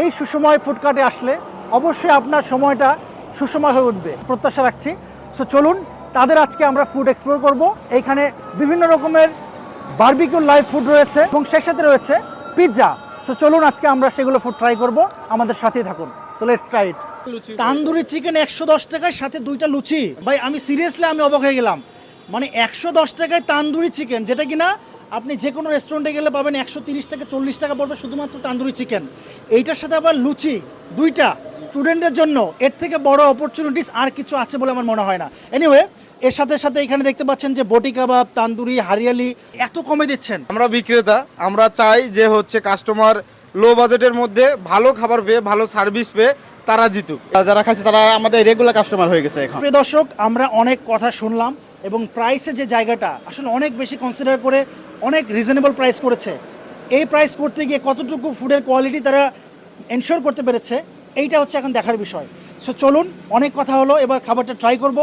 এই সুসময় ফুডকার্টে আসলে অবশ্যই আপনার সময়টা সুসময় হয়ে উঠবে। প্রত্যাশা রাখছি। সো চলুন তাদের আজকে আমরা ফুড এক্সপ্লোর করব। এইখানে বিভিন্ন রকমের বারবিকিউ লাইভ ফুড রয়েছে এবং সেই সাথে রয়েছে পিৎজা সো চলুন আজকে আমরা সেগুলো ফুড ট্রাই করব। আমাদের সাথেই থাকুন। So let's try it tandoori chicken একশো দশ টাকায় সাথে দুইটা লুচি। ভাই আমি সিরিয়াসলি আমি অবাক হয়ে গেলাম। মানে একশো দশ টাকায় তান্দুরি চিকেন যেটা কিনা আপনি যে কোনো রেস্টুরেন্টে গেলে পাবেন একশো তিরিশ থেকে চল্লিশ টাকা পড়বে শুধুমাত্র তান্দুরি চিকেন এইটার সাথে আবার লুচি দুইটা। স্টুডেন্টের জন্য এর থেকে বড় অপরচুনিটিস আর কিছু আছে বলে আমার মনে হয় না। এনিওয়ে এর সাথে সাথে এখানে দেখতে পাচ্ছেন যে বটি কাবাব তান্দুরি হারিয়ালি এত কমে দিচ্ছেন। আমরা বিক্রেতা আমরা চাই যে হচ্ছে কাস্টমার লো বাজেটের মধ্যে ভালো খাবার পেয়ে ভালো সার্ভিস পেয়ে তারা জিতুক। যারা খাচ্ছে তারা আমাদের রেগুলার কাস্টমার হয়ে গেছে এখন। প্রিয় দর্শক আমরা অনেক কথা শুনলাম এবং প্রাইসে যে জায়গাটা আসলে অনেক বেশি কনসিডার করে অনেক রিজনেবল প্রাইস করেছে। এই প্রাইস করতে গিয়ে কতটুকু ফুডের কোয়ালিটি তারা এনশোর করতে পেরেছে, এইটা হচ্ছে এখন দেখার বিষয়। সো চলুন, অনেক কথা হলো, এবার খাবারটা ট্রাই করব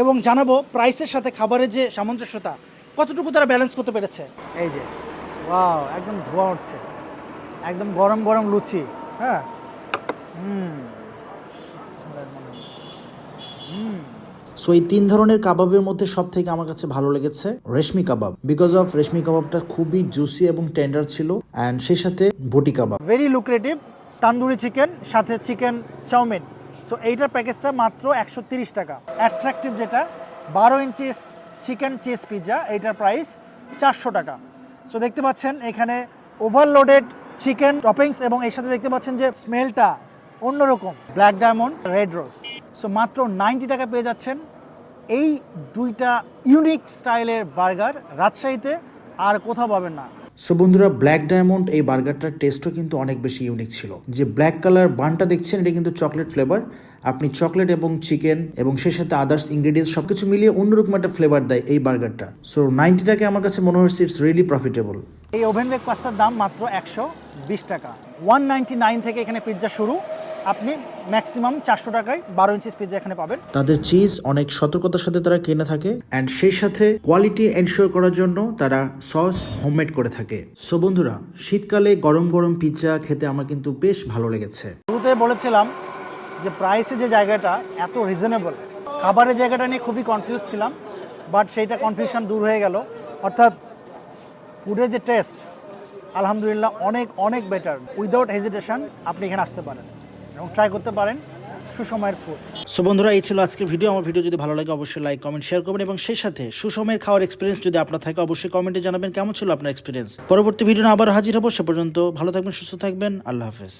এবং জানাব প্রাইসের সাথে খাবারের যে সামঞ্জস্যতা, কতটুকু তারা ব্যালেন্স করতে পেরেছে। এই যে ওয়াও একদম ধোয়া উঠছে। একদম গরম গরম লুচি হ্যাঁ? হুম। সো এই তিন ধরনের কাবাবের মধ্যে সব থেকে আমার কাছে ভালো লেগেছে রেশমি কাবাব। বিকজ অফ রেশমি কাবাবটা খুবই জুসি এবং টেন্ডার ছিল অ্যান্ড সেই সাথে boti kebab. Very lucrative tandoori chicken সাথে চিকেন চাউমিন। সো এইটার প্যাকেজটা মাত্র একশো তিরিশ টাকা। অ্যাট্রাকটিভ যেটা, বারো ইঞ্চিস চিকেন চিজ পিৎজা এইটার প্রাইস চারশো টাকা। সো দেখতে পাচ্ছেন এখানে ওভারলোডেড চিকেন টপিংস এবং এর সাথে দেখতে পাচ্ছেন যে স্মেলটা অন্যরকম। Black diamond red rose so মাত্র নাইনটি টাকা পেয়ে যাচ্ছেন এই দুইটা ইউনিক স্টাইলের বার্গার রাজশাহীতে আর কোথাও পাবেন না। সো বন্ধুরা ব্ল্যাক ডায়মন্ড এই বার্গারটার টেস্টও কিন্তু অনেক বেশি ইউনিক ছিল। যে ব্ল্যাক কালার বানটা দেখছেন এটা কিন্তু চকলেট ফ্লেভার আপনি চকলেট এবং চিকেন এবং সেই সাথে আদার্স ইনগ্রিডিয়েন্টস সবকিছু মিলিয়ে অন্যরকম একটা ফ্লেভার দেয় এই বার্গারটা। সো নাইনটি টাকা আমার কাছে মনে হচ্ছে ইটস রিয়েলি প্রফিটেবল এই ওভেন বেক পাস্তার দাম মাত্র একশো বিশ টাকা। ওয়ান নাইন থেকে এখানে পিৎজা শুরু। আপনি ম্যাক্সিমাম চারশো টাকায় বারো ইঞ্চিস পিৎজা এখানে পাবেন। তাদের চিজ অনেক সতর্কতার সাথে তারা কিনে থাকে অ্যান্ড সেই সাথে কোয়ালিটি এনশিওর করার জন্য তারা সস হোমমেড করে থাকে। সো বন্ধুরা শীতকালে গরম গরম পিৎজা খেতে আমার কিন্তু বেশ ভালো লেগেছে। শুরুতে বলেছিলাম যে প্রাইসে যে জায়গাটা এত রিজনেবল খাবারের জায়গাটা নিয়ে খুবই কনফিউজ ছিলাম বাট সেইটা কনফিউশন দূর হয়ে গেল। অর্থাৎ ফুডের যে টেস্ট আলহামদুলিল্লাহ অনেক অনেক বেটার উইদাউট হেজিটেশন আপনি এখানে আসতে পারেন। এবং ট্রাই করতে পারেন সুসময়ের ফুড সো বন্ধুরা, এই ছিল আজকের ভিডিও আমার ভিডিও যদি ভালো লাগে, অবশ্যই লাইক কমেন্ট শেয়ার করবেন এবং সেই সাথে সুসময়ের খাওয়ার এক্সপিরিয়েন্স যদি আপনার থাকে, অবশ্যই কমেন্টে জানাবেন কেমন ছিল আপনার এক্সপিরিয়েন্স পরবর্তী ভিডিও আবার হাজির হব। সে পর্যন্ত ভালো থাকবেন, সুস্থ থাকবেন। আল্লাহ হাফেজ।